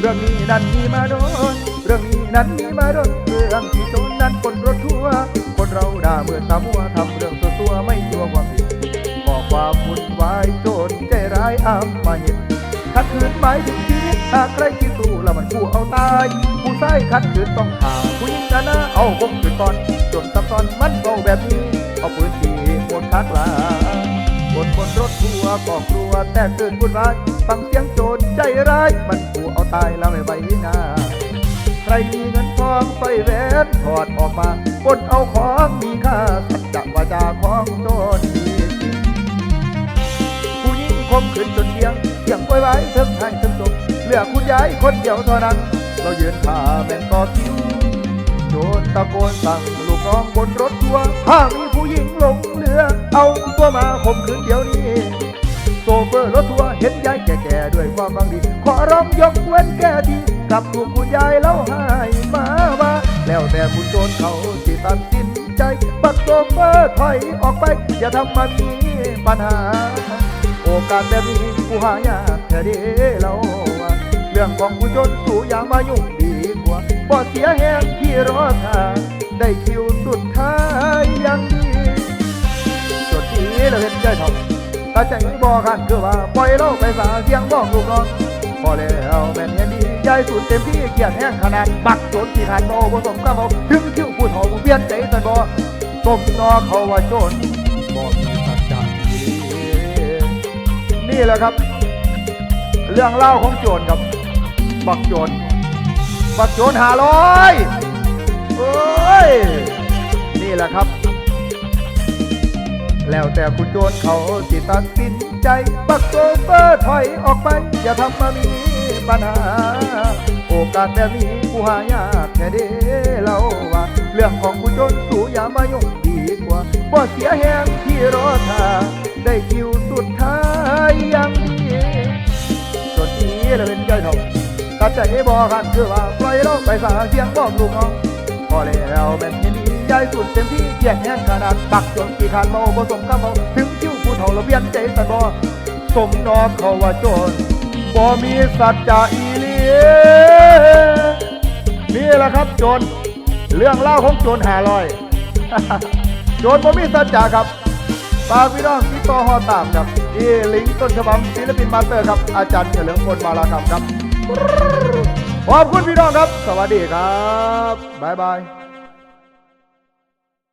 เรื่องนี้นั้นมีมาโดน เรื่องนี้นั้นมีมาโดน เรื่องที่โจรนั้นคนรถทัวร์คนเราด่าเมื่อตามัวทำเรื่องตัวตัวไม่ตัวความผิดก่อความวุ่นวายโจรใจร้ายอำมาหิตขัดขืนหมายถึงชีวิตหากใครคิดสู้แล้วมันผู้เอาตาย ผู้ใส่ขัดขืนต้องข่าผู้หญิงกันนะเอาคมขืนก่อนจนซับซ้อนมันเบาแบบนี้ เอาปืนจีหมดทักลา รถทัวร์ก็กลัวแต่เกินบุญร้ายฟังเสียงโจรใจร้าย มันขู่เอาตายแล้วไม่ไหวนาใครมีเงินทองใส่แหวนถอดออกมาปนเอาของมีค่าสัจจะวาจาของโจรดีจริงผู้หญิงคมขืนจนเทียงเทียงไว้ไว้เทิงให้เทิงจบเหลือคุณยายคนเดียวเท่านั้น เรายืนผ่าแบ่งต่อคิวโจรตะโกนสั่งลูกน้องบนรถทัวร์ถ้ามีผู้หญิงหลงเรือ เอาตัวมาข่มขืนเดี๋ยวนี้ ซเฟอร์รถทัวร์เห็นยายแก่ๆด้วยความบางดี ขอร้องยกเว้นแก่ทีกลับถูกคุณยายแล้วให้มาว่า แล้วแต่คุณโจรเขาสิตัดสินใจ บักโซเฟอร์ถอยออกไป อย่าทำมามีปัญหา โอกาสแบบนี้กูหายากแค่เดีเราว่าเรื่องของผู้จนสู่อย่ามายุ่งดีกว่าบ่เสียแหงที่รอท่าได้คิวสุดท้ายยัง ถ้าใจบอกกันคือว่าปล่อยเราไปสาเสียงบอกลูกน้องพอแล้วแม่นเห็นดีใจสุดเต็มที่เกียรติแห้งขนาดบักจนที่ทานโมผสมกับเขาถึงคิ้วผู้เฒ่าผู้เปลี่ยนใจสันบอสมนอเขาว่าโจรบอกมีสัจจะนี่แหละครับ เรื่องเล่าของโจรครับบักโจรบักโจรหาร้อยเอ้ยนี่แหละครับ แล้วแต่คุณโจรเขาสิตัดสินใจบักโซเฟอร์ถอยออกไป อย่าทำมามีปัญหา โอกาสแบบนี้กูหายากแค่เด้เราว่า เรื่องของคุณโจรสู่อย่ามายุ่งดีกว่าบ่เสียแหงที่รอทาได้คิวสุดท้ายยังดีจนนี้เราเป็นใจทองตัดใจบอกกันคือว่าปล่อยเราไปสาเสียงบอกลูกน้องพอแล้วแม่น ยินดียายสุดเต็มที่เกียงแห้งขนาดปักจนกี่ขานเมาผสมกับเมาถึงคิ้วผู้เฒ่าระเบียนใจสันบอสมนอเขาว่าโจรบ่มีสัจจะอีหลีนี่แหละครับโจรเรื่องเล่าของโจรหาลอย โจรบ่มีสัจจะครับฝากพี่น้องที่ต่อหอตามครับที่ลิงก์ต้นฉบับศิลปินมาสเตอร์ครับ อาจารย์เฉลิมพลมาลาคำครับ ขอบคุณพี่น้องครับ สวัสดีครับ บ๊ายบาย